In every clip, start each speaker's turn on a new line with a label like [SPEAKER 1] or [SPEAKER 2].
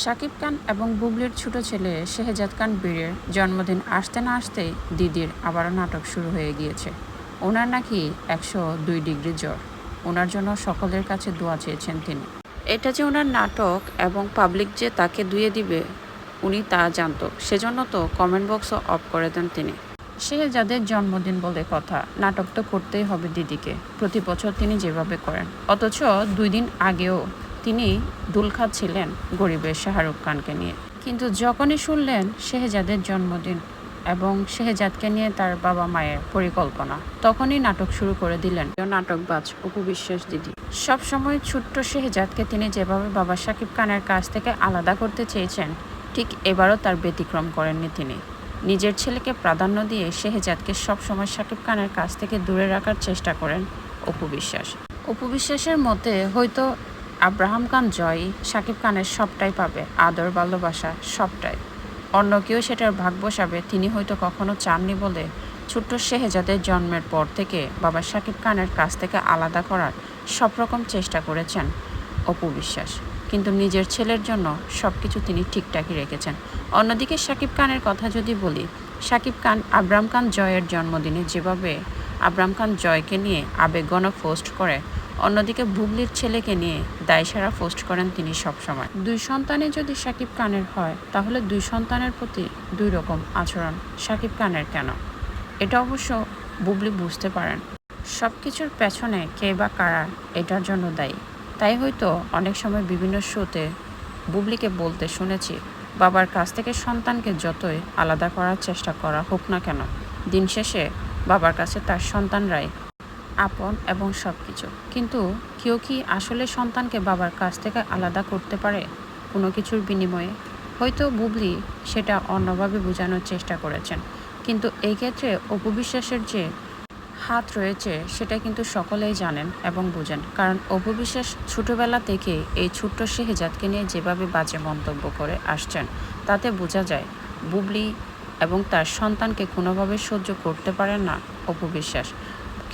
[SPEAKER 1] শাকিব খান এবং বুবলির ছোট ছেলে শেহজাদ খান বীরের জন্মদিন আসতে না আসতেই দিদির আবারও নাটক শুরু হয়ে গিয়েছে। ওনার নাকি একশো দুই ডিগ্রি জ্বর। ওনার জন্য সকলের কাছে দোয়া চেয়েছেন তিনি। এটা যে ওনার নাটক এবং পাবলিক যে তাকে দুয়ে দিবে, উনি তা জানত। সেজন্য তো কমেন্ট বক্সও অফ করে দেন তিনি। শেহজাদের জন্মদিন বলে কথা, নাটক তো করতেই হবে দিদিকে। প্রতি বছর তিনি যেভাবে করেন। অথচ দুই দিন আগেও তিনি দুল খাচ্ছিলেন গরিবের শাহরুখ খানকে নিয়ে। কিন্তু যখনই শুনলেন শেহজাদের জন্মদিন এবং শেহজাদকে নিয়ে তার বাবা মায়ের পরিকল্পনা, তখনই নাটক শুরু করে দিলেন নাটকবাজ উপবিশ্বাস দিদি। সবসময় ছোট্ট শেহজাদকে তিনি যেভাবে বাবা সাকিব খানের কাছ থেকে আলাদা করতে চেয়েছেন, ঠিক এবারও তার ব্যতিক্রম করেননি তিনি। নিজের ছেলেকে প্রাধান্য দিয়ে শেহজাদকে সবসময় সাকিব খানের কাছ থেকে দূরে রাখার চেষ্টা করেন অপু বিশ্বাস। অপু বিশ্বাসের মতে হয়তো আব্রাহাম খান জয় সাকিব খানের সবটাই পাবে, আদর ভালোবাসা সবটাই। অন্য কেউ সেটার ভাগ বসাবে তিনি হয়তো কখনো চাননি বলে ছোট্ট শেহজাদের জন্মের পর থেকে বাবা সাকিব খানের কাছ থেকে আলাদা করার সব রকম চেষ্টা করেছেন অপু বিশ্বাস। কিন্তু নিজের ছেলের জন্য সব কিছু তিনি ঠিকঠাকই রেখেছেন। অন্যদিকে সাকিব খানের কথা যদি বলি সাকিব খান আব্রাম খান জয়ের জন্মদিনে যেভাবে আব্রাম খান জয়কে নিয়ে আবেগগণ পোস্ট করে অন্যদিকে বুবলির ছেলেকে নিয়ে দায়সারা পোস্ট করেন তিনি সবসময়। দুই সন্তানে যদি সাকিব খানের হয়, তাহলে দুই সন্তানের প্রতি দুই রকম আচরণ সাকিব খানের কেন? এটা অবশ্য বুবলি বুঝতে পারেন। সব কিছুর পেছনে কে বা কারা এটার জন্য দায়ী। তাই হয়তো অনেক সময় বিভিন্ন শোতে বুবলিকে বলতে শুনেছি, বাবার কাছ থেকে সন্তানকে যতই আলাদা করার চেষ্টা করা হোক না কেন, দিন শেষে বাবার কাছে তার সন্তানরাই আপন এবং সব কিছু কিন্তু কেউ কি আসলে সন্তানকে বাবার কাছ থেকে আলাদা করতে পারে? কোনো কিছুর বিনিময়ে। হয়তো বুবলি সেটা অন্যভাবে বোঝানোর চেষ্টা করেছেন। কিন্তু এই ক্ষেত্রে অপবিশ্বাসের যে হাত রয়েছে, সেটা কিন্তু সকলেই জানেন এবং বোঝেন। কারণ অপবিশ্বাস ছোটোবেলা থেকে এই ছোট্ট শেহজাদকে নিয়ে যেভাবে বাজে মন্তব্য করে আসছেন, তাতে বোঝা যায় বুবলি এবং তার সন্তানকে কোনোভাবে সহ্য করতে পারেন না অপবিশ্বাস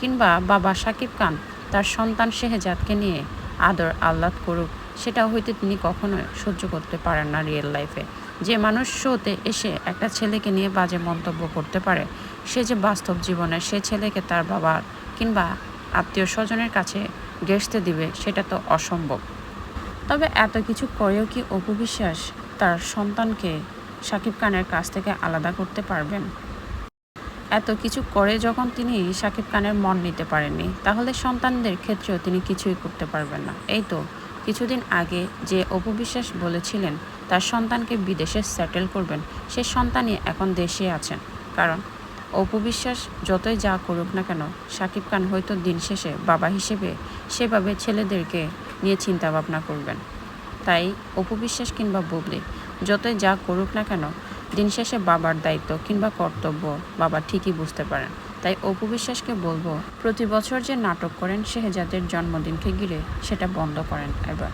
[SPEAKER 1] কিংবা বাবা সাকিব খান তার সন্তান শেহজাদকে নিয়ে আদর আহ্লাদ করুক সেটা হয়তো তিনি কখনোই সহ্য করতে পারেন না রিয়েল লাইফে যে মানুষ শোতে এসে একটা ছেলেকে নিয়ে বাজে মন্তব্য করতে পারে, সে যে বাস্তব জীবনে সে ছেলেকে তার বাবার কিংবা আত্মীয় স্বজনের কাছে গেসতে দিবে, সেটা তো অসম্ভব। তবে এত কিছু করেও কি অপু বিশ্বাস তার সন্তানকে সাকিব খানের কাছ থেকে আলাদা করতে পারবেন? এত কিছু করে যখন তিনি সাকিব খানের মন নিতে পারেননি, তাহলে সন্তানদের ক্ষেত্রেও তিনি কিছুই করতে পারবেন না। এই তো, কিছুদিন আগে যে অপবিশ্বাস বলেছিলেন, তার সন্তানকে বিদেশে সেটেল করবেন, সে সন্তানই এখন দেশে আছেন। কারণ অপবিশ্বাস যতই যা করুক না কেন, সাকিব খান হয়তো দিন শেষে বাবা হিসেবে সেভাবে ছেলেদেরকে নিয়ে চিন্তা ভাবনা করবেন। তাই অপবিশ্বাস কিংবা বুবলি, যতই যা করুক না কেন দিন শেষে বাবার দায়িত্ব কিংবা কর্তব্য বাবা ঠিকই বুঝতে পারেন। তাই অপু বিশ্বাসকে বলব, প্রতি বছর যে নাটক করেন শেহজাদের জন্মদিনকে ঘিরে সেটা বন্ধ করেন এবার।